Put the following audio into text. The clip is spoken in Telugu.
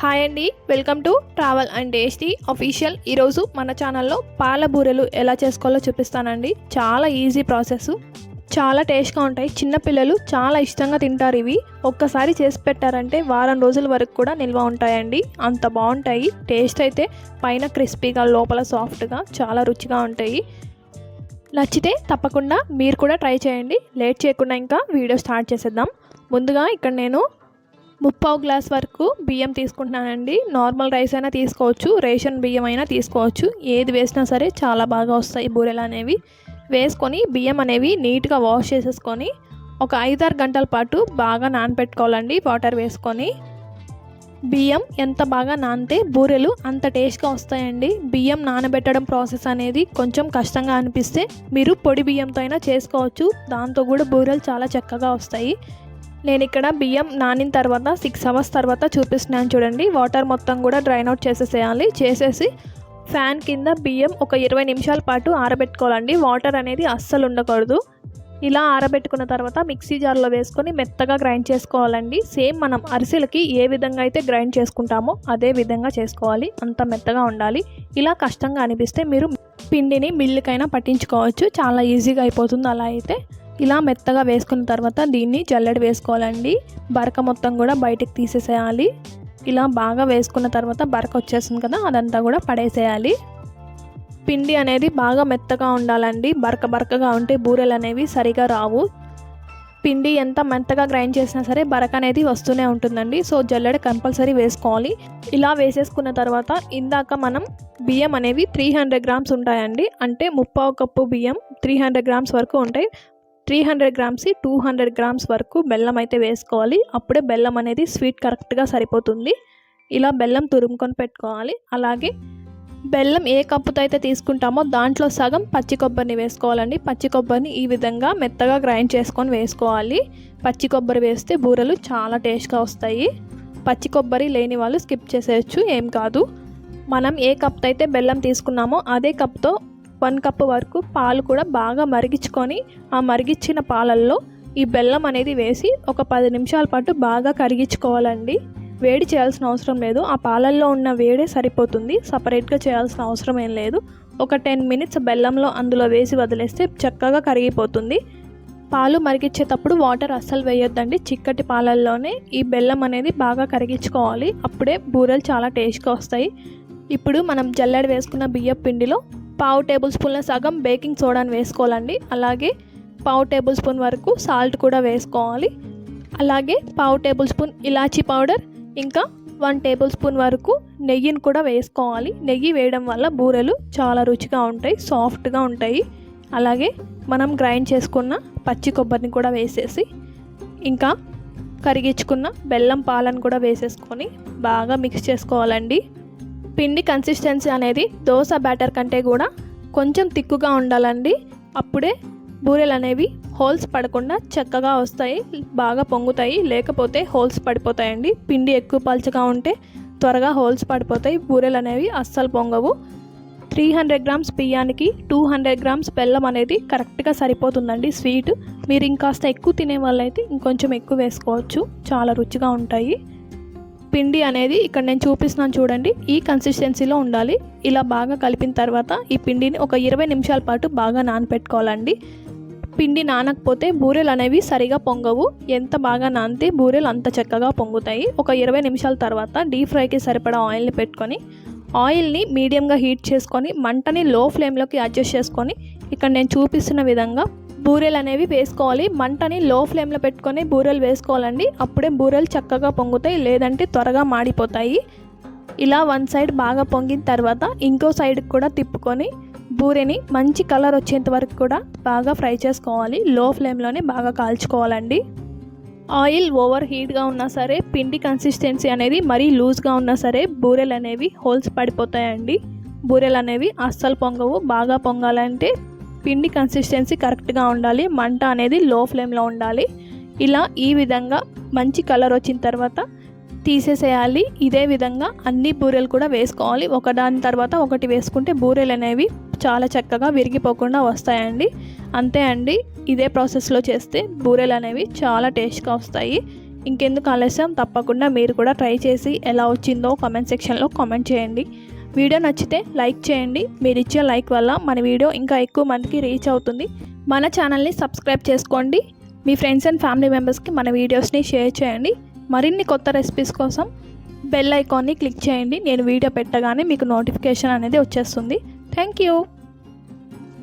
హాయ్ అండి welcome to travel and tasty official ఈరోజు మన ఛానల్లో పాల బూరెలు ఎలా చేసుకోవాలో చూపిస్తానండి. చాలా ఈజీ ప్రాసెస్. చాలా టేస్ట్గా ఉంటాయి. చిన్నపిల్లలు చాలా ఇష్టంగా తింటారు ఇవి. ఒక్కసారి చేసి పెట్టారంటే వారం రోజుల వరకు కూడా నిల్వ ఉంటాయండి. అంత బాగుంటాయి. టేస్ట్ అయితే పైన క్రిస్పీగా లోపల సాఫ్ట్గా చాలా రుచిగా ఉంటాయి. నచ్చితే తప్పకుండా మీరు కూడా ట్రై చేయండి. లేట్ చేయకుండా ఇంకా వీడియో స్టార్ట్ చేసేద్దాం. ముందుగా ఇక్కడ నేను ముప్పావు గ్లాస్ వరకు బియ్యం తీసుకుంటున్నానండి. నార్మల్ రైస్ అయినా తీసుకోవచ్చు రేషన్ బియ్యం అయినా తీసుకోవచ్చు. ఏది వేసినా సరే చాలా బాగా వస్తాయి బూరెలు అనేవి. వేసుకొని బియ్యం అనేవి నీట్గా వాష్ చేసేసుకొని ఒక ఐదారు గంటల పాటు బాగా నానబెట్టుకోవాలండి వాటర్ వేసుకొని. బియ్యం ఎంత బాగా నానితే బూరెలు అంత టేస్ట్గా వస్తాయండి. బియ్యం నానబెట్టడం ప్రాసెస్ అనేది కొంచెం కష్టంగా అనిపిస్తే మీరు పొడి బియ్యంతో అయినా చేసుకోవచ్చు. దాంతో కూడా బూరెలు చాలా చక్కగా వస్తాయి. నేను ఇక్కడ బియ్యం నానిన తర్వాత సిక్స్ అవర్స్ తర్వాత చూపిస్తున్నాను చూడండి. వాటర్ మొత్తం కూడా డ్రైన్ అవుట్ చేసేసేయాలి. చేసేసి ఫ్యాన్ కింద బియ్యం ఒక ఇరవై నిమిషాల పాటు ఆరబెట్టుకోవాలండి. వాటర్ అనేది అస్సలు ఉండకూడదు. ఇలా ఆరబెట్టుకున్న తర్వాత మిక్సీ జార్లో వేసుకొని మెత్తగా గ్రైండ్ చేసుకోవాలండి. సేమ్ మనం అరిసెలకి ఏ విధంగా అయితే గ్రైండ్ చేసుకుంటామో అదే విధంగా చేసుకోవాలి. అంత మెత్తగా ఉండాలి. ఇలా కష్టంగా అనిపిస్తే మీరు పిండిని మిల్లుకైనా పట్టించుకోవచ్చు. చాలా ఈజీగా అయిపోతుంది అలా అయితే. ఇలా మెత్తగా వేసుకున్న తర్వాత దీన్ని జల్లెడ వేసుకోవాలండి. బరక మొత్తం కూడా బయటికి తీసేసేయాలి. ఇలా బాగా వేసుకున్న తర్వాత బరక వచ్చేస్తుంది కదా అదంతా కూడా పడేసేయాలి. పిండి అనేది బాగా మెత్తగా ఉండాలండి. బరక బరకగా ఉంటే బూరెలు అనేవి సరిగా రావు. పిండి ఎంత మెత్తగా గ్రైండ్ చేసినా సరే బరక అనేది వస్తూనే ఉంటుందండి. సో జల్లెడ కంపల్సరీ వేసుకోవాలి. ఇలా వేసేసుకున్న తర్వాత ఇందాక మనం బియ్యం అనేవి త్రీ హండ్రెడ్ గ్రామ్స్ ఉంటాయండి. అంటే ముప్పావు కప్పు బియ్యం త్రీ హండ్రెడ్ గ్రామ్స్ వరకు ఉంటాయి. Three hundred grams two hundred grams వరకు బెల్లం అయితే వేసుకోవాలి. అప్పుడే బెల్లం అనేది స్వీట్ కరెక్ట్గా సరిపోతుంది. ఇలా బెల్లం తురుముకొని పెట్టుకోవాలి. అలాగే బెల్లం ఏ కప్పుతో అయితే తీసుకుంటామో దాంట్లో సగం పచ్చి కొబ్బరిని వేసుకోవాలండి. పచ్చి కొబ్బరిని ఈ విధంగా మెత్తగా గ్రైండ్ చేసుకొని వేసుకోవాలి. పచ్చి కొబ్బరి వేస్తే బూరెలు చాలా టేస్ట్గా వస్తాయి. పచ్చి కొబ్బరి లేని వాళ్ళు స్కిప్ చేసేయచ్చు ఏం కాదు. మనం ఏ కప్తో అయితే బెల్లం తీసుకున్నామో అదే కప్తో వన్ కప్ వరకు పాలు కూడా బాగా మరిగించుకొని ఆ మరిగించిన పాలల్లో ఈ బెల్లం అనేది వేసి ఒక పది నిమిషాల పాటు బాగా కరిగించుకోవాలండి. వేడి చేయాల్సిన అవసరం లేదు. ఆ పాలల్లో ఉన్న వేడే సరిపోతుంది. సపరేట్గా చేయాల్సిన అవసరం ఏం లేదు. ఒక టెన్ మినిట్స్ బెల్లంలో అందులో వేసి వదిలేస్తే చక్కగా కరిగిపోతుంది. పాలు మరిగించేటప్పుడు వాటర్ అస్సలు వేయొద్దండి. చిక్కటి పాలల్లోనే ఈ బెల్లం అనేది బాగా కరిగించుకోవాలి. అప్పుడే బూరెలు చాలా టేస్ట్గా వస్తాయి. ఇప్పుడు మనం జల్లెడ వేసుకున్న బియ్యం పిండిలో పావు టేబుల్ స్పూన్ల సగం బేకింగ్ సోడాని వేసుకోవాలండి. అలాగే పావు టేబుల్ స్పూన్ వరకు సాల్ట్ కూడా వేసుకోవాలి. అలాగే పావు టేబుల్ స్పూన్ ఇలాచీ పౌడర్ ఇంకా వన్ టేబుల్ స్పూన్ వరకు నెయ్యిని కూడా వేసుకోవాలి. నెయ్యి వేయడం వల్ల బూరెలు చాలా రుచిగా ఉంటాయి సాఫ్ట్గా ఉంటాయి. అలాగే మనం గ్రైండ్ చేసుకున్న పచ్చి కొబ్బరిని కూడా వేసేసి ఇంకా కరిగించుకున్న బెల్లం పాలను కూడా వేసేసుకొని బాగా మిక్స్ చేసుకోవాలండి. పిండి కన్సిస్టెన్సీ అనేది దోశ బ్యాటర్ కంటే కూడా కొంచెం తిక్కుగా ఉండాలండి. అప్పుడే బూరెలు అనేవి హోల్స్ పడకుండా చక్కగా వస్తాయి బాగా పొంగుతాయి. లేకపోతే హోల్స్ పడిపోతాయండి. పిండి ఎక్కువ పలుచగా ఉంటే త్వరగా హోల్స్ పడిపోతాయి. బూరెలు అనేవి అస్సలు పొంగవు. త్రీ హండ్రెడ్ గ్రామ్స్ బియ్యానికి టూ హండ్రెడ్ గ్రామ్స్ బెల్లం అనేది కరెక్ట్గా సరిపోతుందండి స్వీట్ మీరు ఇంకాస్త ఎక్కువ తినే వాళ్ళైతే ఇంకొంచెం ఎక్కువ వేసుకోవచ్చు. చాలా రుచిగా ఉంటాయి. పిండి అనేది ఇక్కడ నేను చూపిస్తున్నాను చూడండి. ఈ కన్సిస్టెన్సీలో ఉండాలి. ఇలా బాగా కలిపిన తర్వాత ఈ పిండిని ఒక ఇరవై నిమిషాల పాటు బాగా నానపెట్టుకోవాలండి. పిండి నానకపోతే బూరెలు అనేవి సరిగా పొంగవు. ఎంత బాగా నానితే బూరెలు అంత చక్కగా పొంగుతాయి. ఒక ఇరవై నిమిషాల తర్వాత డీప్ ఫ్రైకి సరిపడా ఆయిల్ని పెట్టుకొని ఆయిల్ని మీడియంగా హీట్ చేసుకొని మంటని లో ఫ్లేమ్లోకి అడ్జస్ట్ చేసుకొని ఇక్కడ నేను చూపిస్తున్న విధంగా బూరెలు అనేవి వేసుకోవాలి. మంటని లో ఫ్లేమ్లో పెట్టుకొని బూరెలు వేసుకోవాలండి. అప్పుడే బూరెలు చక్కగా పొంగుతాయి లేదంటే త్వరగా మాడిపోతాయి. ఇలా వన్ సైడ్ బాగా పొంగిన తర్వాత ఇంకో సైడ్కి కూడా తిప్పుకొని బూరెని మంచి కలర్ వచ్చేంత వరకు కూడా బాగా ఫ్రై చేసుకోవాలి. లో ఫ్లేమ్లోనే బాగా కాల్చుకోవాలండి. ఆయిల్ ఓవర్ హీట్గా ఉన్నా సరే పిండి కన్సిస్టెన్సీ అనేది మరీ లూజ్గా ఉన్నా సరే బూరెలు అనేవి హోల్స్ పడిపోతాయండి. బూరెలు అనేవి అస్సలు పొంగవు బాగా పొంగాలంటే పిండి కన్సిస్టెన్సీ కరెక్ట్గా ఉండాలి మంట అనేది లో ఫ్లేమ్లో ఉండాలి. ఇలా ఈ విధంగా మంచి కలర్ వచ్చిన తర్వాత తీసేసేయాలి. ఇదే విధంగా అన్ని బూరెలు కూడా వేసుకోవాలి. ఒకదాని తర్వాత ఒకటి వేసుకుంటే బూరెలు అనేవి చాలా చక్కగా విరిగిపోకుండా వస్తాయండి. అంతే అండి ఇదే ప్రాసెస్లో చేస్తే బూరెలు అనేవి చాలా టేస్ట్గా వస్తాయి. ఇంకెందుకు ఆలస్యం? తప్పకుండా మీరు కూడా ట్రై చేసి ఎలా వచ్చిందో కామెంట్ సెక్షన్లో కామెంట్ చేయండి. వీడియో నచ్చితే లైక్ చేయండి. మీరు ఇచ్చే లైక్ వల్ల మన వీడియో ఇంకా ఎక్కువ మందికి రీచ్ అవుతుంది. మన ఛానల్ని సబ్స్క్రైబ్ చేసుకోండి. మీ ఫ్రెండ్స్ అండ్ ఫ్యామిలీ మెంబర్స్కి మన వీడియోస్ని షేర్ చేయండి. మరిన్ని కొత్త రెసిపీస్ కోసం బెల్ ఐకాన్ని క్లిక్ చేయండి. నేను వీడియో పెట్టగానే మీకు నోటిఫికేషన్ అనేది వచ్చేస్తుంది. Thank you.